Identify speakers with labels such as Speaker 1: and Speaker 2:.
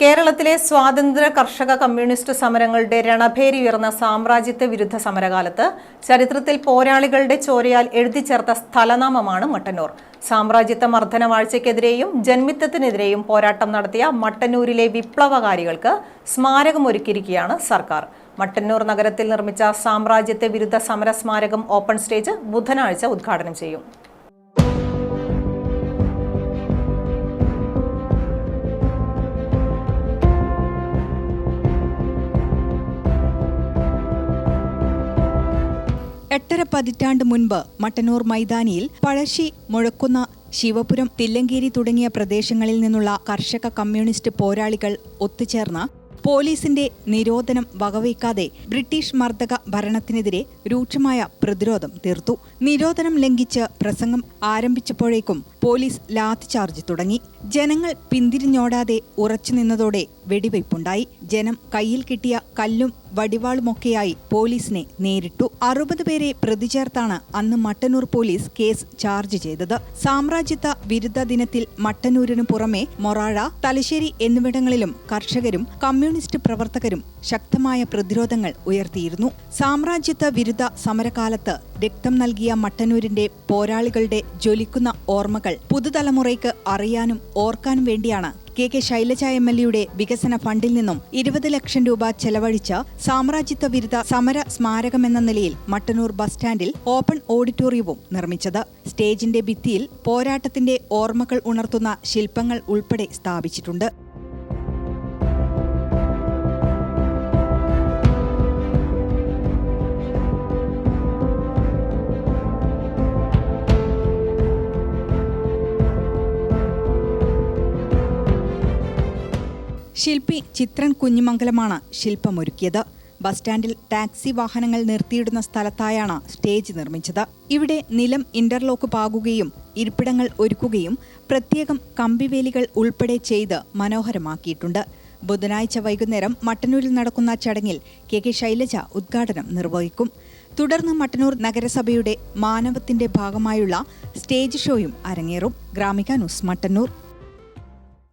Speaker 1: കേരളത്തിലെ സ്വാതന്ത്ര്യ കർഷക കമ്മ്യൂണിസ്റ്റ് സമരങ്ങളുടെ രണഭേരി ഉയർന്ന സാമ്രാജ്യത്വ വിരുദ്ധ സമരകാലത്ത് ചരിത്രത്തിൽ പോരാളികളുടെ ചോരയാൽ എഴുതി ചേർത്ത സ്ഥലനാമമാണ് മട്ടന്നൂർ. സാമ്രാജ്യത്വ മർദ്ദന വാഴ്ചയ്ക്കെതിരെയും പോരാട്ടം നടത്തിയ മട്ടന്നൂരിലെ വിപ്ലവകാരികൾക്ക് സ്മാരകമൊരുക്കിയിരിക്കുകയാണ് സർക്കാർ. മട്ടന്നൂർ നഗരത്തിൽ നിർമ്മിച്ച സാമ്രാജ്യത്വ വിരുദ്ധ സമര സ്മാരകം ഓപ്പൺ സ്റ്റേജ് ബുധനാഴ്ച ഉദ്ഘാടനം ചെയ്യും.
Speaker 2: എട്ടര പതിറ്റാണ്ട് മുൻപ് മട്ടന്നൂർ മൈതാനിയിൽ പഴശ്ശി മുഴക്കുന്ന ശിവപുരം തില്ലങ്കേരി തുടങ്ങിയ പ്രദേശങ്ങളിൽ നിന്നുള്ള കർഷക കമ്മ്യൂണിസ്റ്റ് പോരാളികൾ ഒത്തുചേർന്ന പോലീസിന്റെ നിരോധനം വകവയ്ക്കാതെ ബ്രിട്ടീഷ് മർദ്ദക ഭരണത്തിനെതിരെ രൂക്ഷമായ പ്രതിരോധം തീർത്തു. നിരോധനം ലംഘിച്ച് പ്രസംഗം ആരംഭിച്ചപ്പോഴേക്കും പോലീസ് ലാത്തി ചാർജ് തുടങ്ങി. ജനങ്ങൾ പിന്തിരിഞ്ഞോടാതെ ഉറച്ചുനിന്നതോടെ വെടിവയ്പുണ്ടായി. ജനം കയ്യിൽ കിട്ടിയ കല്ലും വടിവാളുമൊക്കെയായി പോലീസിനെ നേരിട്ടു. അറുപത് പേരെ പ്രതി ചേർത്താണ് അന്ന് മട്ടന്നൂർ പോലീസ് കേസ് ചാർജ് ചെയ്തത്. സാമ്രാജ്യത്വ വിരുദ്ധ ദിനത്തിൽ മട്ടന്നൂരിനു പുറമെ മൊറാഴ തലശ്ശേരി എന്നിവിടങ്ങളിലും കർഷകരും കമ്മ്യൂണിസ്റ്റ് പ്രവർത്തകരും ശക്തമായ പ്രതിരോധങ്ങൾ ഉയർത്തിയിരുന്നു. സാമ്രാജ്യത്വ വിരുദ്ധ സമരകാലത്ത് രക്തം നൽകിയ മട്ടന്നൂരിന്റെ പോരാളികളുടെ ജ്വലിക്കുന്ന ഓർമ്മകൾ പുതുതലമുറയ്ക്ക് അറിയാനും ഓർക്കാനും വേണ്ടിയാണ് K K Shailaja M L എയുടെ വികസന ഫണ്ടിൽ നിന്നും ഇരുപത് ലക്ഷം രൂപ ചെലവഴിച്ച് സാമ്രാജ്യത്വ വിരുദ്ധ സമര സ്മാരകമെന്ന നിലയിൽ മട്ടന്നൂർ ബസ് സ്റ്റാൻഡിൽ ഓപ്പൺ ഓഡിറ്റോറിയവും നിർമ്മിച്ചത്. സ്റ്റേജിന്റെ ഭിത്തിയിൽ പോരാട്ടത്തിന്റെ ഓർമ്മകൾ ഉണർത്തുന്ന ശില്പങ്ങൾ ഉൾപ്പെടെ സ്ഥാപിച്ചിട്ടുണ്ട്. ശില്പി ചിത്രൻ കുഞ്ഞിമംഗലമാണ് ശില്പമൊരുക്കിയത്. ബസ് സ്റ്റാൻഡിൽ ടാക്സി വാഹനങ്ങൾ നിർത്തിയിടുന്ന സ്ഥലത്തായാണ് സ്റ്റേജ് നിർമ്മിച്ചത്. ഇവിടെ നിലം ഇന്റർലോക്ക് പാകുകയും ഇരിപ്പിടങ്ങൾ ഒരുക്കുകയും പ്രത്യേകം കമ്പിവേലികൾ ഉൾപ്പെടെ ചെയ്ത് മനോഹരമാക്കിയിട്ടുണ്ട്. ബുധനാഴ്ച വൈകുന്നേരം മട്ടന്നൂരിൽ നടക്കുന്ന ചടങ്ങിൽ കെ കെ ശൈലജ ഉദ്ഘാടനം നിർവഹിക്കും. തുടർന്ന് മട്ടന്നൂർ നഗരസഭയുടെ മാനവത്തിന്റെ ഭാഗമായുള്ള സ്റ്റേജ് ഷോയും അരങ്ങേറും. ഗ്രാമിക ന്യൂസ് മട്ടന്നൂർ.